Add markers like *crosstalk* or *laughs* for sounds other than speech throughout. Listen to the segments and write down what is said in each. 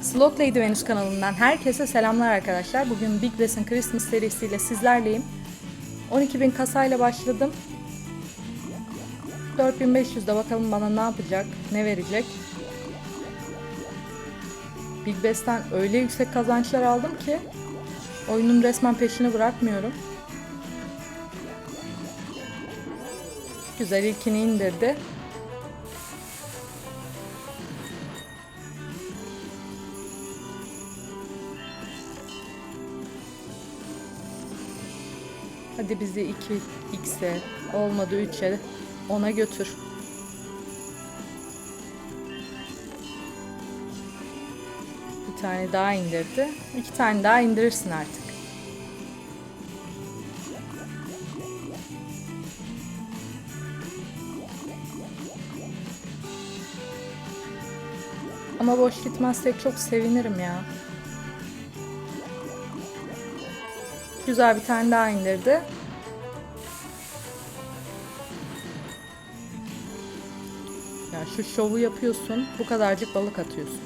Slot Lady Venus kanalından herkese selamlar arkadaşlar. Bugün Big Bass'in Christmas serisiyle sizlerleyim. 12.000 kasayla başladım. 4500'de bakalım bana ne yapacak, ne verecek. Big Bass'ten öyle yüksek kazançlar aldım ki oyunun resmen peşini bırakmıyorum. Güzel ilkini indirdi. Hadi bizi 2x'e olmadı 3'e ona götür. Bir tane daha indirdi. İki tane daha indirirsin artık. Ama boş gitmezsek çok sevinirim ya. Güzel bir tane daha indirdi. Ya şu şovu yapıyorsun. Bu kadarcık balık atıyorsun.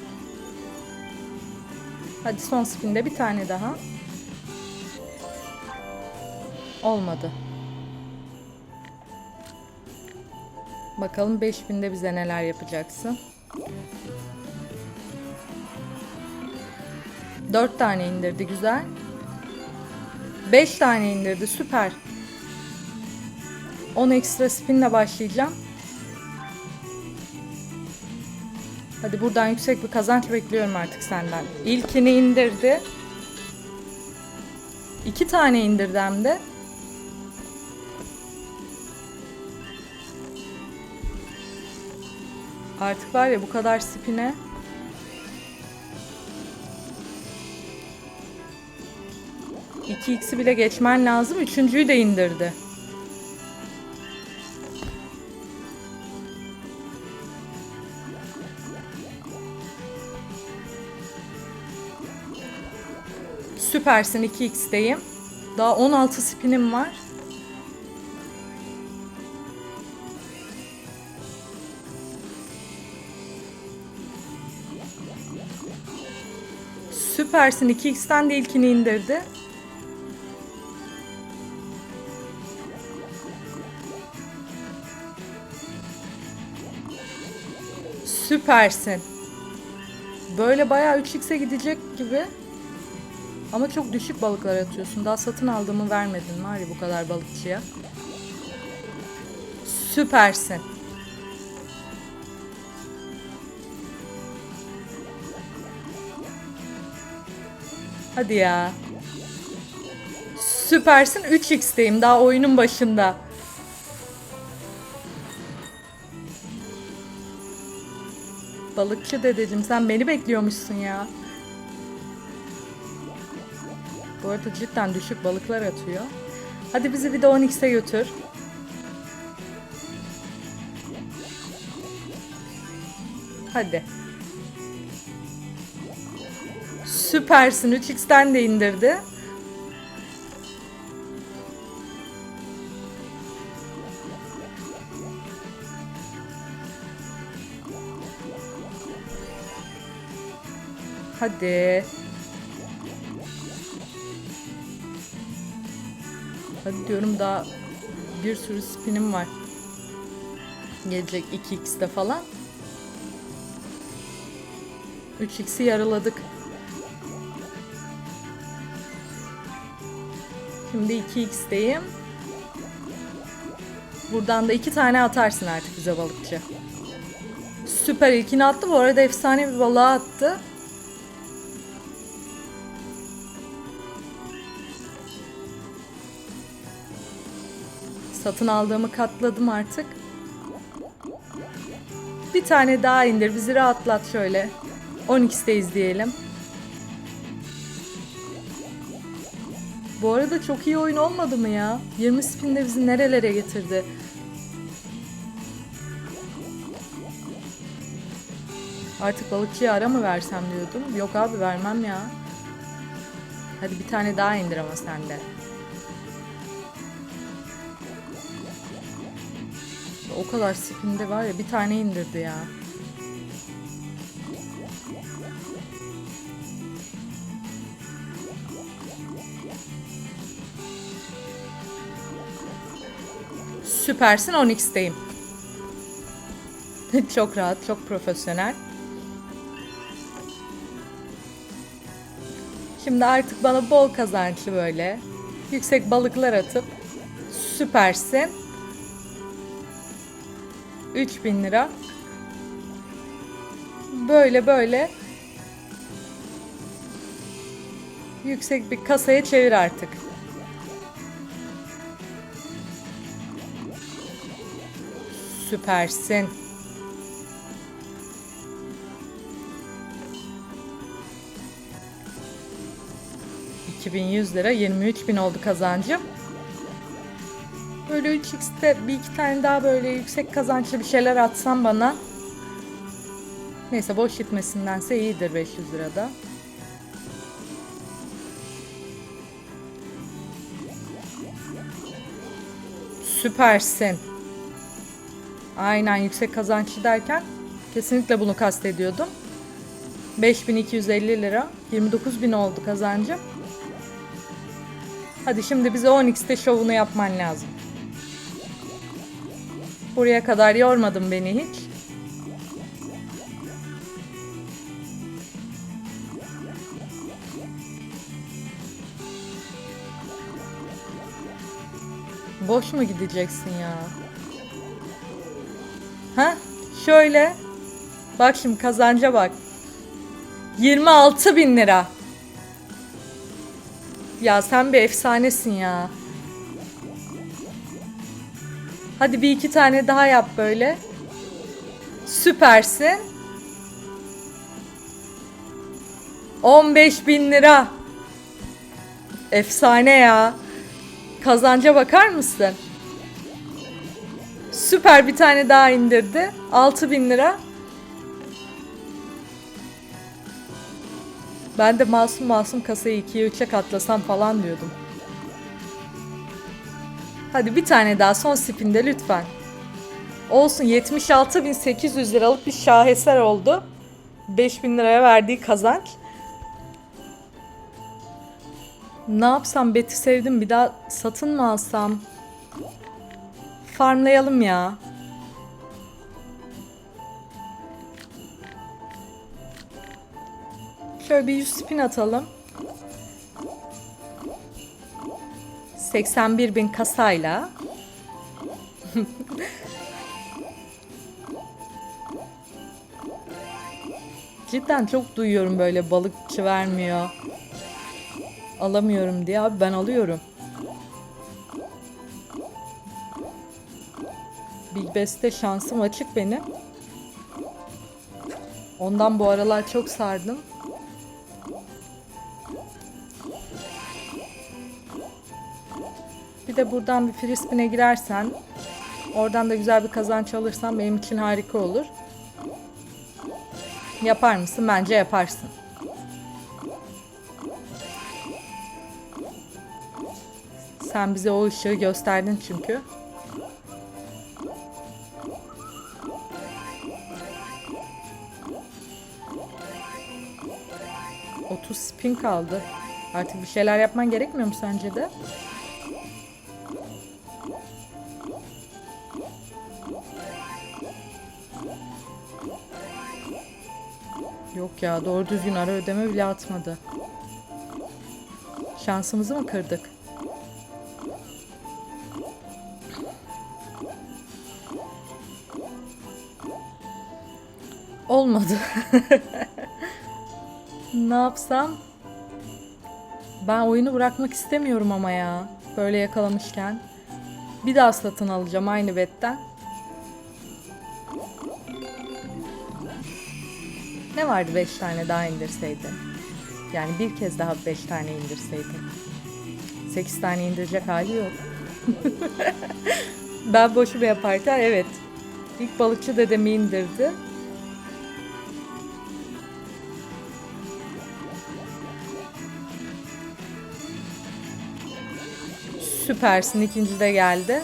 Hadi son spinde bir tane daha. Olmadı. Bakalım 5000'de bize neler yapacaksın. 4 tane indirdi güzel. 5 tane indirdi süper. 10 ekstra spinle başlayacağım. Hadi buradan yüksek bir kazanç bekliyorum artık senden. İlkini indirdi. İki tane indirdi hem de. Artık var ya bu kadar spine 2x'i bile geçmen lazım. Üçüncüyü de indirdi. Süpersin 2x'teyim. Daha 16 spinim var. Süpersin 2x'ten de ilkini indirdi. Süpersin. Böyle bayağı 3x'e gidecek gibi. Ama çok düşük balıklar atıyorsun. Daha satın aldığımı vermedin var ya bu kadar balıkçıya. Süpersin. Hadi ya. Süpersin 3x'teyim daha oyunun başında. Balıkçı dedeciğim sen beni bekliyormuşsun ya. Bu arada cidden düşük balıklar atıyor. Hadi bizi bir de 10x'e götür. Hadi. Süpersin. 3x'ten de indirdi. Hadi. Hadi diyorum daha bir sürü spinim var. Gelecek 2x'te falan. 3x'i yarıladık. Şimdi 2x'teyim. Buradan da iki tane atarsın artık bize balıkçı. Süper ilkini attı. Bu arada efsane bir balığa attı. Satın aldığımı katladım artık. Bir tane daha indir. Bizi rahatlat şöyle. 12'deyiz diyelim. Bu arada çok iyi oyun olmadı mı ya? 20 spinde bizi nerelere getirdi? Artık balıkçıya ara mı versem diyordum. Yok abi vermem ya. Hadi bir tane daha indir ama sende. O kadar spinde var ya bir tane indirdi ya. Süpersin 10x'teyim. *laughs* çok rahat, çok profesyonel. Şimdi artık bana bol kazançlı böyle yüksek balıklar atıp süpersin 3000 lira. Böyle böyle yüksek bir kasaya çevir artık. Süpersin. ...2100 lira 23 bin oldu kazancım. Böyle 3x'te bir iki tane daha böyle yüksek kazançlı bir şeyler atsam bana... ...neyse boş gitmesindense iyidir 500 lirada. Süpersin. Aynen yüksek kazançlı derken kesinlikle bunu kastediyordum. 5250 lira. 29000 oldu kazancım. Hadi şimdi bize 10x'te şovunu yapman lazım. Buraya kadar yormadın beni hiç. Boş mu gideceksin ya? Ha? Şöyle. Bak şimdi kazanca bak. 26 bin lira. Ya sen bir efsanesin ya. Hadi bir iki tane daha yap böyle. Süpersin. 15 bin lira. Efsane ya. Kazanca bakar mısın? Süper bir tane daha indirdi. 6000 bin lira. Ben de masum masum kasayı 2'ye 3'e katlasam falan diyordum. Hadi bir tane daha son spinde lütfen. Olsun 76.800 liralık bir şaheser oldu. 5000 liraya verdiği kazanç. Ne yapsam Beti sevdim bir daha satın mı alsam? Farmlayalım ya. Şöyle bir 100 spin atalım. 81 bin kasayla. Cidden çok duyuyorum böyle balıkçı vermiyor. Alamıyorum diye abi ben alıyorum. Big Best'te şansım açık benim. Ondan bu aralar çok sardım. De buradan bir free spin'e girersen oradan da güzel bir kazanç alırsan benim için harika olur. Yapar mısın? Bence yaparsın. Sen bize o ışığı gösterdin çünkü. Otuz spin kaldı. Artık bir şeyler yapman gerekmiyor mu sence de? Yok ya doğru düzgün ara ödeme bile atmadı. Şansımızı mı kırdık? Olmadı. *laughs* ne yapsam? Ben oyunu bırakmak istemiyorum ama ya. Böyle yakalamışken. Bir daha satın alacağım aynı betten. Ne vardı 5 tane daha indirseydin? Yani bir kez daha 5 tane indirseydin. 8 tane indirecek hali yok. *laughs* ben boşu yaparken evet. İlk balıkçı dedemi indirdi. Süpersin ikinci de geldi.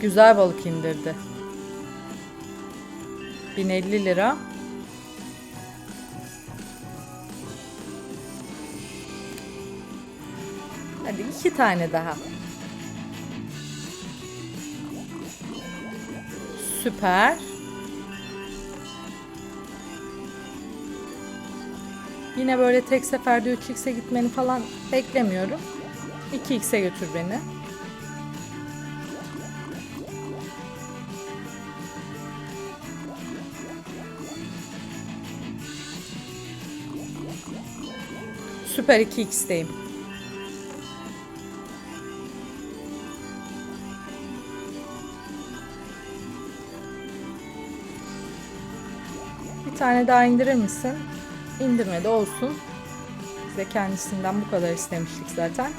Güzel balık indirdi. 1050 lira. Hadi iki tane daha. Süper. Yine böyle tek seferde 3x'e gitmeni falan beklemiyorum. 2x'e götür beni. Süper 2x'teyim. Bir tane daha indirir misin? İndirmedi olsun. Biz de kendisinden bu kadar istemiştik zaten.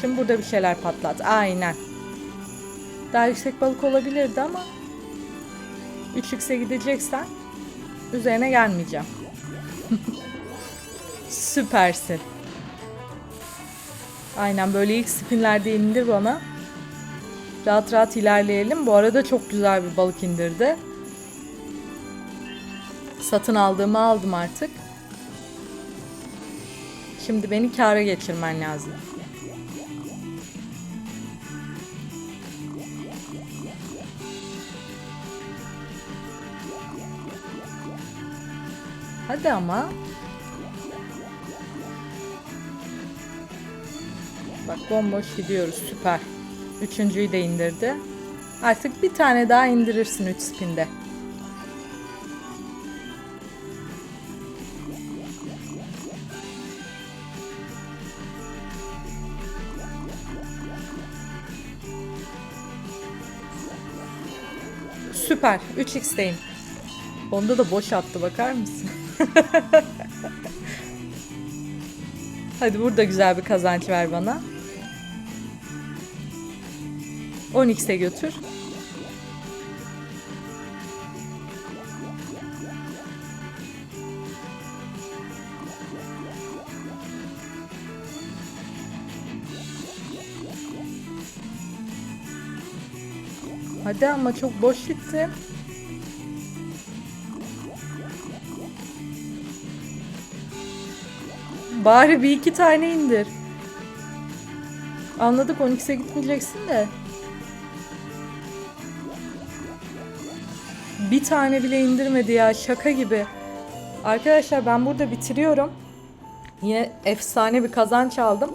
Şimdi burada bir şeyler patlat. Aynen. Daha yüksek balık olabilirdi ama 3x'e gideceksen üzerine gelmeyeceğim. *laughs* Süpersin. Aynen böyle ilk spinlerde indir bana. Rahat rahat ilerleyelim. Bu arada çok güzel bir balık indirdi. Satın aldığımı aldım artık. Şimdi beni kâra geçirmen lazım. Hadi ama. Bak bomboş gidiyoruz süper. Üçüncüyü de indirdi. Artık bir tane daha indirirsin 3 spinde. Süper. 3x'teyim. Onda da boş attı bakar mısın? *laughs* Hadi burada güzel bir kazanç ver bana. 10x'e götür. Hadi ama çok boş gitti. Bari bir iki tane indir. Anladık 12'se gitmeyeceksin de. Bir tane bile indirmedi ya şaka gibi. Arkadaşlar ben burada bitiriyorum. Yine efsane bir kazanç aldım.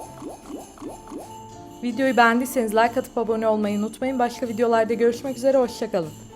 Videoyu beğendiyseniz like atıp abone olmayı unutmayın. Başka videolarda görüşmek üzere. Hoşçakalın.